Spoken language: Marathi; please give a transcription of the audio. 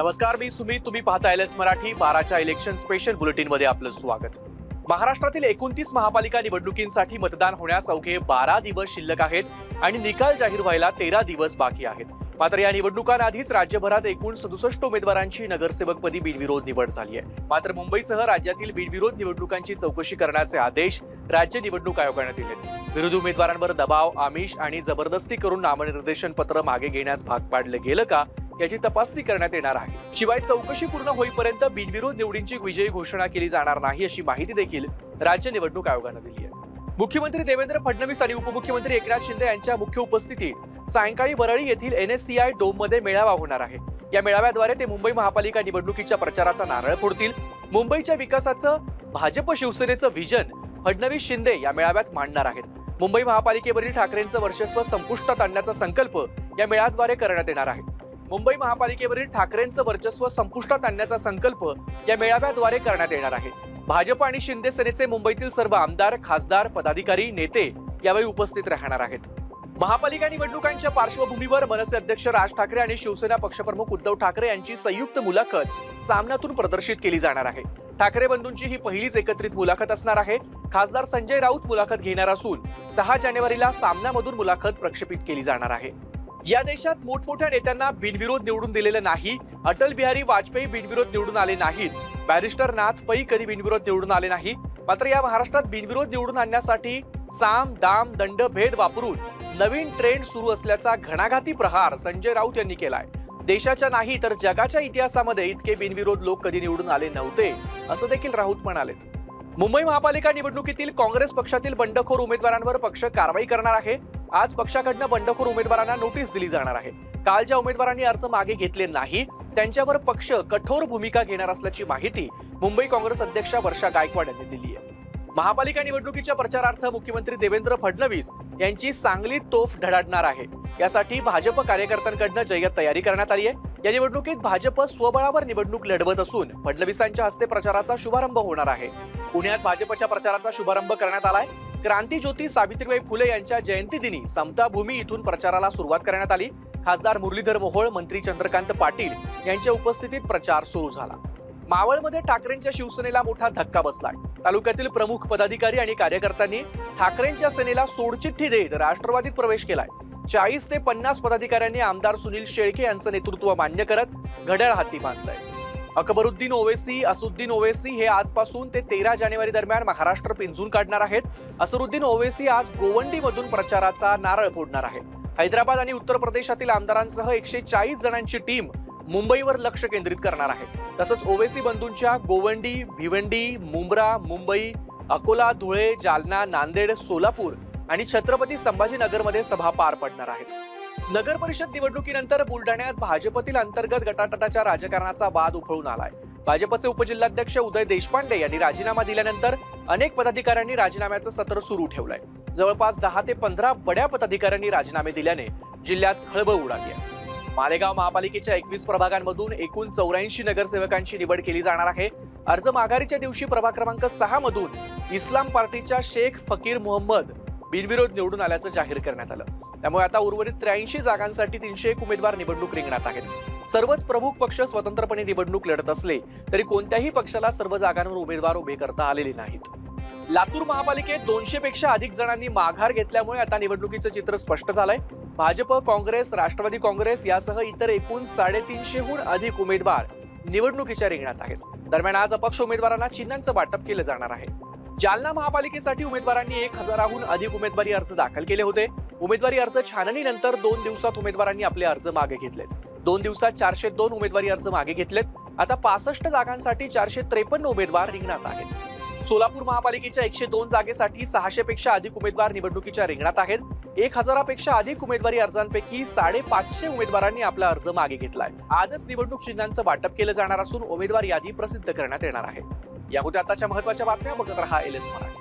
नमस्कार मी सुमित. तुम्ही पाहता एल एस मराठी. बाराच्या इलेक्शन स्पेशल बुलेटिनमध्ये आपलं स्वागत. महाराष्ट्रातील एकोणतीस महापालिका निवडणुकींसाठी मतदान होण्यास अवघे बारा दिवस शिल्लक आहेत आणि निकाल जाहीर व्हायला तेरा दिवस बाकी आहेत. मात्र या निवडणुकांआधीच राज्यभरात एकूण सदुसष्ट उमेदवारांची नगरसेवकपदी बिनविरोध निवड झाली आहे. मात्र मुंबईसह राज्यातील बिनविरोध निवडणुकांची चौकशी करण्याचे आदेश राज्य निवडणूक आयोगाने दिलेत. विरोधी उमेदवारांवर दबाव आमिष आणि जबरदस्ती करून नामनिर्देशन पत्र मागे घेण्यास भाग पाडलं गेलं का? याची तपासणी करण्यात येणार आहे. शिवाय चौकशी पूर्ण होईपर्यंत बिनविरोध निवडींची विजयी घोषणा केली जाणार नाही अशी माहिती देखील राज्य निवडणूक आयोगानं दिली आहे. मुख्यमंत्री देवेंद्र फडणवीस आणि उपमुख्यमंत्री एकनाथ शिंदे यांच्या मुख्य उपस्थितीत सायंकाळी वरळी येथील एनएससीआय डोममध्ये मेळावा होणार आहे. या मेळाव्याद्वारे ते मुंबई महापालिका निवडणुकीच्या प्रचाराचा नारळ फोडतील. मुंबईच्या विकासाचं भाजप शिवसेनेचं व्हिजन फडणवीस शिंदे या मेळाव्यात मांडणार आहेत. मुंबई महापालिकेवरील ठाकरेंचं वर्चस्व संपुष्टात आणण्याचा संकल्प या मेळाव्याद्वारे करण्यात येणार आहे. मुंबई महापालिकेवरील ठाकरेंचं वर्चस्व संपुष्टात आणण्याचा संकल्प या मेळाव्याद्वारे करण्यात येणार आहे. भाजप आणि शिंदे सेनेचे मुंबईतील सर्व आमदार खासदार पदाधिकारी नेते यावेळी उपस्थित राहणार आहेत. महापालिका निवडणुकांच्या पार्श्वभूमीवर मनसे अध्यक्ष राज ठाकरे आणि शिवसेना पक्षप्रमुख उद्धव ठाकरे यांची संयुक्त मुलाखत सामन्यातून प्रदर्शित केली जाणार आहे. ठाकरे बंधूंची ही पहिलीच एकत्रित मुलाखत असणार आहे. खासदार संजय राऊत मुलाखत घेणार असून सहा जानेवारीला सामन्यामधून मुलाखत प्रक्षेपित केली जाणार आहे. या देशात मोठमोठ्या नेत्यांना बिनविरोध निवडून दिलेलं नाही. अटल बिहारी वाजपेयी बिनविरोध निवडून आले नाहीत. बॅरिस्टर नाथ पै कधी बिनविरोध निवडून आले नाही. मात्र या महाराष्ट्रात बिनविरोध निवडून आणण्यासाठी साम दाम दंड भेद वापरून नवीन ट्रेंड सुरू असल्याचा घणाघाती प्रहार संजय राऊत यांनी केलाय. देशाच्या नाही तर जगाच्या इतिहासामध्ये इतके बिनविरोध लोक कधी निवडून आले नव्हते असं देखील राऊत म्हणालेत. मुंबई महापालिका निवडणुकीतील काँग्रेस पक्षातील बंडखोर उमेदवारांवर पक्ष कारवाई करणार आहे. आज पक्षाकडनं बंडखोर उमेदवारांना नोटीस दिली जाणार आहे. काल ज्या उमेदवारांनी अर्ज मागे घेतले नाही. त्यांच्यावर पक्ष कठोर भूमिका घेणार असल्याची माहिती मुंबई काँग्रेस अध्यक्षा वर्षा गायकवाड यांनी दिली आहे. महापालिका निवडणुकीच्या प्रचारार्थ मुख्यमंत्री देवेंद्र फडणवीस यांची सांगली तोफ धडाडणार आहे. यासाठी भाजप कार्यकर्त्यांकडनं जय्यत तयारी करण्यात आली आहे. या निवडणुकीत भाजप स्वबळावर निवडणूक लढवत असून फडणवीसांच्या हस्ते प्रचाराचा शुभारंभ होणार आहे. पुण्यात भाजपच्या प्रचाराचा शुभारंभ करण्यात आलाय. क्रांतीज्योती सावित्रीबाई फुले यांच्या जयंतीदिनी समताभूमी इथून प्रचाराला सुरुवात करण्यात आली. खासदार मुरलीधर मोहोळ मंत्री चंद्रकांत पाटील यांच्या उपस्थितीत प्रचार सुरू झाला. मावळमध्ये ठाकरेंच्या शिवसेनेला मोठा धक्का बसलाय. तालुक्यातील प्रमुख पदाधिकारी आणि कार्यकर्त्यांनी ठाकरेंच्या सेनेला सोडचिठ्ठी देत राष्ट्रवादीत प्रवेश केलाय. चाळीस ते पन्नास पदाधिकाऱ्यांनी आमदार सुनील शेळके यांचं नेतृत्व मान्य करत घड्याळ हाती बांधलंय. अकबरुद्दीन ओवेसी असुद्दीन ओवेसी हे आजपासून ते तेरा जानेवारी दरम्यान महाराष्ट्र पिंजून काढणार आहेत. असरुद्दीन ओवेसी आज गोवंडीमधून प्रचाराचा नारळ फोडणार आहे हैदराबाद आणि उत्तर प्रदेशातील आमदारांसह एकशे चाळीस जणांची टीम मुंबईवर लक्ष केंद्रित करणार आहे. तसंच ओवेसी बंधूंच्या गोवंडी भिवंडी मुंब्रा मुंबई अकोला धुळे जालना नांदेड सोलापूर आणि छत्रपती संभाजीनगरमध्ये सभा पार पडणार आहेत. नगर परिषद निवडणुकीनंतर बुलढाण्यात भाजपतील अंतर्गत गटाटटाच्या राजकारणाचा वाद उफळून आलाय. भाजपचे उपजिल्हाध्यक्ष उदय देशपांडे यांनी राजीनामा दिल्यानंतर अनेक पदाधिकाऱ्यांनी राजीनाम्याचं सत्र सुरू ठेवलंय. जवळपास दहा ते पंधरा बड्या पदाधिकाऱ्यांनी राजीनामे दिल्याने जिल्ह्यात खळबळ उडाली आहे. मालेगाव महापालिकेच्या एकवीस प्रभागांमधून एकूण चौऱ्याऐंशी नगरसेवकांची निवड केली जाणार आहे. अर्ज माघारीच्या दिवशी प्रभाग क्रमांक सहा मधून इस्लाम पार्टीच्या शेख फकीर मोहम्मद बिनविरोध निवडून आल्याचं जाहीर करण्यात आलं. त्यामुळे आता उर्वरित त्र्याऐंशी जागांसाठी तीनशे एक उमेदवार निवडणूक रिंगणात आहेत. सर्वच प्रमुख पक्ष स्वतंत्रपणे निवडणूक लढत असले तरी कोणत्याही पक्षाला सर्व जागांवर उमेदवार उभे करता आलेले नाहीत. लातूर महापालिकेत दोनशे पेक्षा अधिक जणांनी माघार घेतल्यामुळे आता निवडणुकीचं चित्र स्पष्ट झालंय. भाजप काँग्रेस राष्ट्रवादी काँग्रेस यासह इतर एकूण साडेतीनशेहून अधिक उमेदवार निवडणुकीच्या रिंगणात आहेत. दरम्यान आज अपक्ष उमेदवारांना चिन्हांचं वाटप केलं जाणार आहे. जालना महापालिकेसाठी उमेदवारांनी एक हजाराहून अधिक उमेदवारी अर्ज दाखल केले होते. उमेदवारी अर्ज छाननीनंतर दोन दिवसात उमेदवारांनी आपले अर्ज मागे घेतलेत. दोन दिवसात चारशे दोन उमेदवारी अर्ज मागे घेतलेत. आता पासष्ट जागांसाठी चारशे त्रेपन्न उमेदवार रिंगणात आहेत. सोलापूर महापालिकेच्या एकशे दोन जागेसाठी सहाशे पेक्षा अधिक उमेदवार निवडणुकीच्या रिंगणात आहेत. एक हजारापेक्षा अधिक उमेदवारी अर्जांपैकी साडेपाचशे उमेदवारांनी आपला अर्ज मागे घेतलाय. आजच निवडणूक चिन्हांचं वाटप केलं जाणार असून उमेदवार यादी प्रसिद्ध करण्यात येणार आहे. या होत्या आताच्या महत्त्वाच्या बातम्या बघत रहा एल एस मराठी.